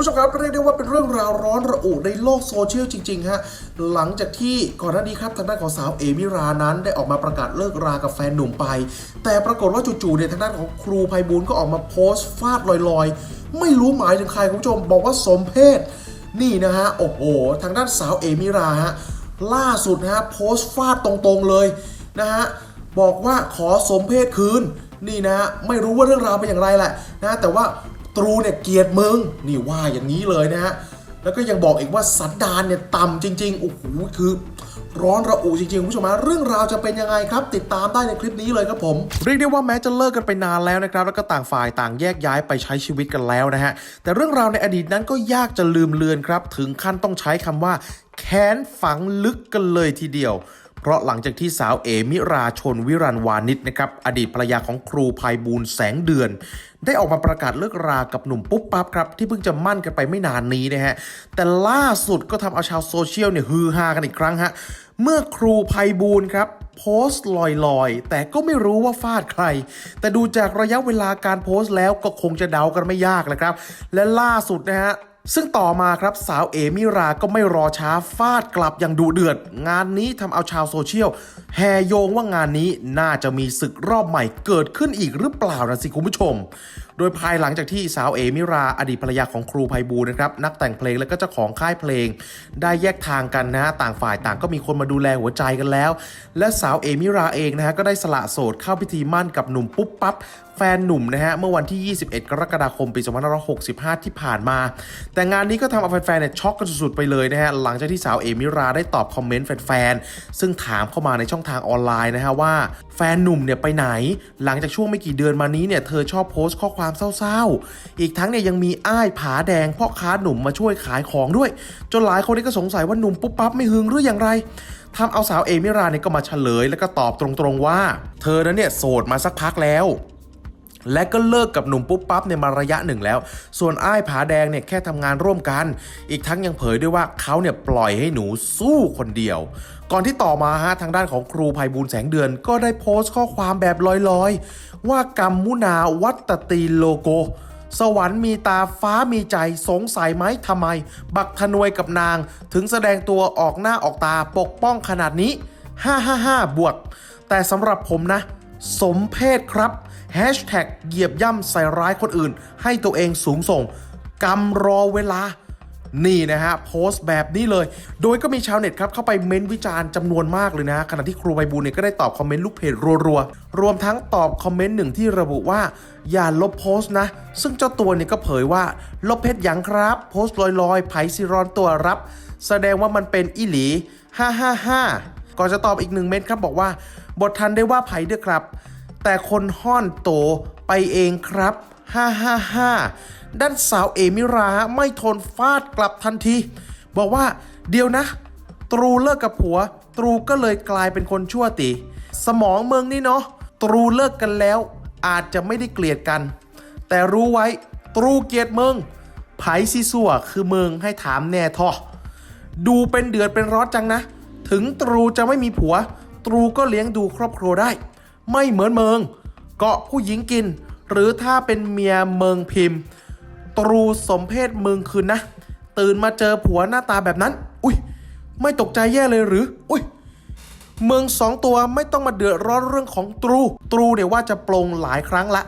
ผู้ชมครับเรียกได้ว่าเป็นเรื่องราวร้อนระอุในโลกโซเชียลจริงๆฮะหลังจากที่ก่อนหน้านี้ครับทางด้านของสาวเอมิรานั้น ได้ออกมาประกาศเลิกรากับแฟนหนุ่มไป แต่ปรากฏว่าจู่ๆเนี่ยทางด้านของครูไพบูลก็ออกมาโพสต์ฟาดลอยๆ ไม่รู้หมายถึงใครคุณผู้ชมบอกว่าสมเพศนี่นะฮะโอ้โหทางด้านสาวเอมิราฮะล่าสุดนะฮะโพสต์ฟาดตรงๆเลยนะฮะบอกว่าขอสมเพศคืนนี่นะฮะไม่รู้ว่าเรื่องราวเป็นอย่างไรแหละนะแต่ว่า ตรูเนี่ยเกลียดมึงนี่ว่าอย่างนี้เลยนะฮะแล้วก็ยังบอกอีกว่าสันดานเนี่ยต่ำจริงๆโอ้โหคือร้อนระอุจริงๆคุณผู้ชมฮะเรื่องราวจะเป็นยังไงครับ ติดตามได้ในคลิปนี้เลยครับผม เรียกได้ว่าแม้จะเลิกกันไปนานแล้วนะครับ แล้วก็ต่างฝ่ายต่างแยกย้ายไปใช้ชีวิตกันแล้วนะฮะ แต่เรื่องราวในอดีตนั้นก็ยากจะลืมเลือนครับ ถึงขั้นต้องใช้คำว่า แค้นฝังลึกกันเลยทีเดียว เพราะหลังจากที่สาวเอมิราชนวิรันวานิชนะครับอดีตภรรยาของครูภัยบูลแสงเดือน ได้ออกมาประกาศเลิกรากับหนุ่มปุ๊บปั๊บครับ ที่เพิ่งจะมั่นกันไปไม่นานนี้นะฮะ แต่ล่าสุดก็ทำเอาชาวโซเชียลเนี่ยฮือฮากันอีกครั้งฮะ เมื่อครูภัยบูลครับโพสต์ลอยๆ แต่ก็ไม่รู้ว่าฟาดใคร แต่ดูจากระยะเวลาการโพสต์แล้วก็คงจะเดากันไม่ยากนะครับ และล่าสุดนะฮะ ซึ่งต่อมาครับสาวเอมิราก็ไม่รอช้าฟาดกลับอย่างดุเดือด งานนี้ทำเอาชาวโซเชียลแห่โยงว่างานนี้น่าจะมีศึกรอบใหม่เกิดขึ้นอีกหรือเปล่านะสิคุณผู้ชม โดยภายหลังจากที่สาวเอมิราอดีตภรรยาของครูไพบูลนะครับนักแต่งเพลงและก็เจ้าของค่ายเพลง ได้แยกทางกันนะฮะต่างฝ่ายต่างก็มีคนมาดูแลหัวใจกันแล้ว และสาวเอมิราเองนะฮะก็ได้สละโสดเข้าพิธีมั่นกับหนุ่มปุ๊บปั๊บแฟนหนุ่มนะฮะเมื่อวันที่ 21 กรกฎาคมปี 2565 ที่ผ่านมาแต่งานนี้ก็ทำเอาแฟนๆเนี่ยช็อกกันสุดๆไปเลยนะฮะหลังจากที่สาวเอมิราได้ตอบคอมเมนต์แฟนๆซึ่งถามเข้ามาในช่องทางออนไลน์นะฮะว่า แฟนหนุ่มเนี่ยไปไหน หลังจากช่วงไม่กี่เดือนมานี้เนี่ยเธอชอบโพสต์ข้อความเศร้าๆ อีกทั้งเนี่ยยังมีอ้ายผาแดงพ่อค้าหนุ่มมาช่วยขายของด้วย จนหลายคนนี่ก็สงสัยว่าหนุ่มปุ๊บปั๊บไม่หึงหรืออย่างไรทำเอาสาวเอมิราเนี่ยก็มาเฉลย แล้วก็ตอบตรงๆว่า เธอนั้นเนี่ยโสดมาสักพักแล้ว และก็เลิกกับหนุ่มปุ๊บปั๊บในยมาระยะหนึ่งแล้ว ส่วนอ้ายผาแดงเนี่ยแค่ทำงานร่วมกัน อีกทั้งยังเผยด้วยว่าเขาเนี่ยปล่อยให้หนูสู้คนเดียว ก่อนที่ต่อมาฮะทางด้านของครูภัยบูลแสงเดือน ก็ได้โพสต์ข้อความแบบลอยๆ ว่ากรรมมุนาวัตตีโลโก สวรรค์มีตาฟ้ามีใจสงสัยไหมทำไม บักทนวยกับนาง ถึงแสดงตัวออกหน้าออกตาปกป้องขนาดนี้ 555 บวก แต่สำหรับผมนะ สมเพศครับแฮชแท็กเหยียบย่ำใส่ร้ายคนอื่น ให้ตัวเองสูงส่งกำรอเวลา นี่นะฮะโพสต์แบบนี้เลย โดยก็มีชาวเน็ตครับเข้าไปเม้นวิจารณ์จำนวนมากเลยนะ ขณะที่ครูใบบูลเนี่ยก็ได้ตอบคอมเมนต์ลูกเพจรัวๆ รวมทั้งตอบคอมเมนต์หนึ่งที่ระบุว่า อย่าลบโพสต์นะ ซึ่งเจ้าตัวเนี่ยก็เผยว่า ลบเพจยังครับ โพสต์ลอยๆไผซิรอนตัวรับ แสดงว่ามันเป็นอิหลี555 ก่อนจะตอบอีกหนึ่งเม็ดครับบอกว่า บททันได้ว่าไผ่เด้อครับ แต่คนห้อนโตไปเองครับ555ด้านสาวเอมิราไม่ทนฟาดกลับทันที บอกว่าเดี๋ยวนะ ตรูเลิกกับผัว ตรูก็เลยกลายเป็นคนชั่วตี สมองเมืองนี่เนาะตรูเลิกกันแล้ว อาจจะไม่ได้เกลียดกัน แต่รู้ไว้ตรูเกลียดเมืองไผ่ซีซัวคือเมืองให้ถามแน่ทอดูเป็นเดือดเป็นร้อนจังนะ ถึงตรูจะไม่มีผัว ตรูก็เลี้ยงดูครอบครัวได้ ไม่เหมือนเมือง เกาะผู้หญิงกิน หรือถ้าเป็นเมียเมืองพิมพ์ ตรูสมเพศเมืองคืนนะ ตื่นมาเจอผัวหน้าตาแบบนั้น อุ้ยไม่ตกใจแย่เลยหรือ อุ้ยเมืองสองตัวไม่ต้องมาเดือดร้อนเรื่องของตรู ตรูเนี่ยว่าจะปลงหลายครั้งละ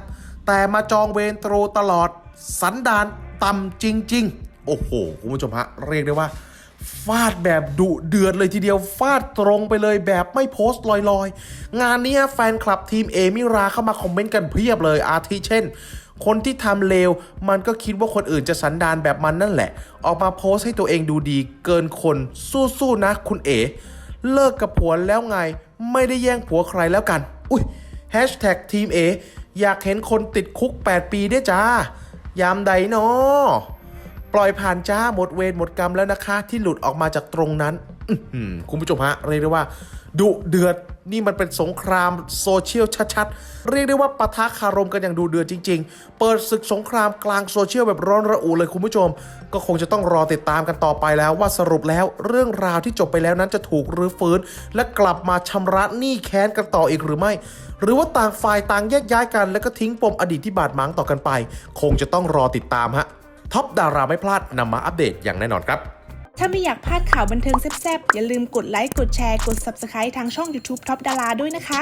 แต่มาจองเวรตรูตลอด สันดานต่ำจริง ๆ โอ้โห คุณผู้ชมฮะ เรียกได้ว่า ฟาดแบบดุเดือดเลยทีเดียวฟาดตรงไปเลยแบบไม่โพสต์ลอยๆ งานนี้แฟนคลับทีมเอมิราเข้ามาคอมเมนต์กันเพียบเลยอาทิเช่น คนที่ทำเลว มันก็คิดว่าคนอื่นจะสันดานแบบมันนั่นแหละ ออกมาโพสต์ให้ตัวเองดูดี เกินคนสู้ๆนะคุณเอ เลิกกับผัวแล้วไง ไม่ได้แย่งผัวใครแล้วกัน อุ้ยแฮชแท็กทีมเออยากเห็นคนติดคุก 8 ปีได้วยจ้ายามใดเนาะ ปล่อยผ่านจ้าหมดเวรหมดกรรมแล้วนะคะ ที่หลุดออกมาจากตรงนั้นคุณผู้ชมฮะเรียกได้ว่าดุเดือดนี่มันเป็นสงครามโซเชียลชัดๆ เรียกได้ว่าปะทะคารมกันอย่างดูเดือดจริง ๆ เปิดศึกสงครามกลางโซเชียลแบบร้อนระอุเลยคุณผู้ชม ก็คงจะต้องรอติดตามกันต่อไปแล้วว่าสรุปแล้วเรื่องราวที่จบไปแล้วนั้นจะถูกรื้อฟื้น และกลับมาชำระหนี้แค้นกันต่ออีกหรือไม่ หรือว่าต่างฝ่ายต่างแยกย้ายกัน แล้วก็ทิ้งปมอดีตที่บาดหมางต่อกันไป คงจะต้องรอติดตามฮะ ท็อปดาราไม่พลาดนำมาอัปเดตอย่างแน่นอนครับ ถ้าไม่อยากพลาดข่าวบันเทิงแซ่บๆ อย่าลืมกดไลค์ กดแชร์ กด Subscribe ทางช่อง YouTube Top ดาราด้วยนะคะ